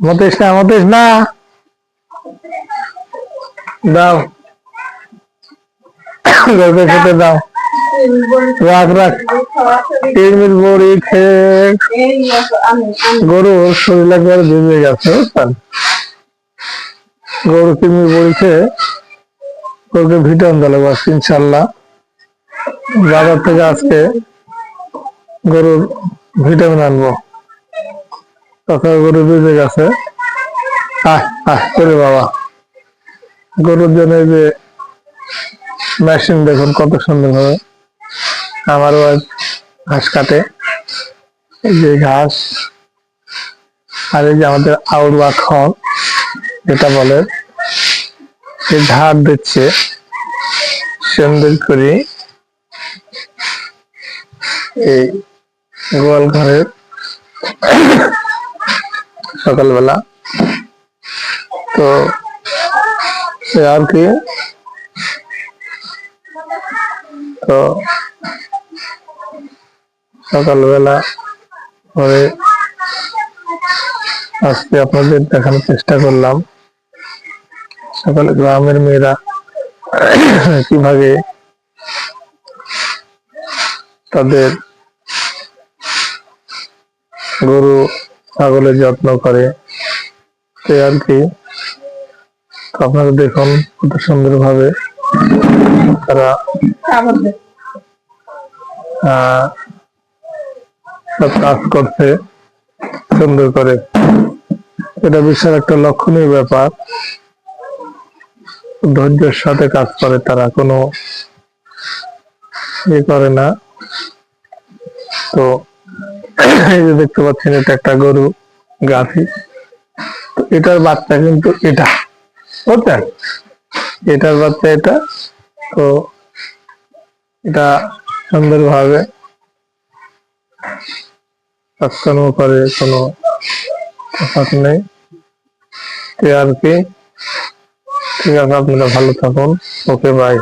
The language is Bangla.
মতিস না মতিস না। দাও। গরুকে খেতে দাও। রাখ রাখ। তিরমির বড়ি খেয়ে গরুর শরীর একবারে ভিজে গেছে, বুঝছেন? গরু তিরমির বড়ি খেয়ে গরুকে ভিটামিন দিলে বাস, ইনশাল্লাহ। বাজার থেকে আজকে গরুর ভিটামিন আনব। তখন গরু ভিজে গেছে আহ আহ করে বাবা। গরুর জন্য যে মেশিন দেখুন কত সুন্দর ভাবে আমারও ঘাস কাটে। এই যে ঘাস। আর এই যে আমাদের আউর বা খড়, যেটা বলে, সে ঝাড় দিচ্ছে। সুন্দর করে। এই গোয়াল ঘরের সকালবেলা তো সে আর কি তো সকালবেলা পরে আজকে আপনাদের দেখানোর চেষ্টা করলাম সকালে গ্রামের মেয়েরা কিভাবে তাদের গরু ছাগলের যত্ন করে। সে আর কি। আপনারা দেখুন কত সুন্দর ভাবে তারা সব কাজ করছে, সুন্দর করে। এটা বিশাল একটা লক্ষণীয় ব্যাপার। ধৈর্যের সাথে কাজ করে তারা, কোনো ইয়ে করে না। তো এই যে দেখতে পাচ্ছেন, এটা একটা গরু, গাভী। তো এটার বাচ্চা কিন্তু এটা। বুঝছেন? এটার বাচ্চা এটা। তো এটা সুন্দরভাবে কাজকর্ম করে, কোনো নেই। আর কি। ঠিক আছে, আপনারা ভালো থাকুন। Okay bye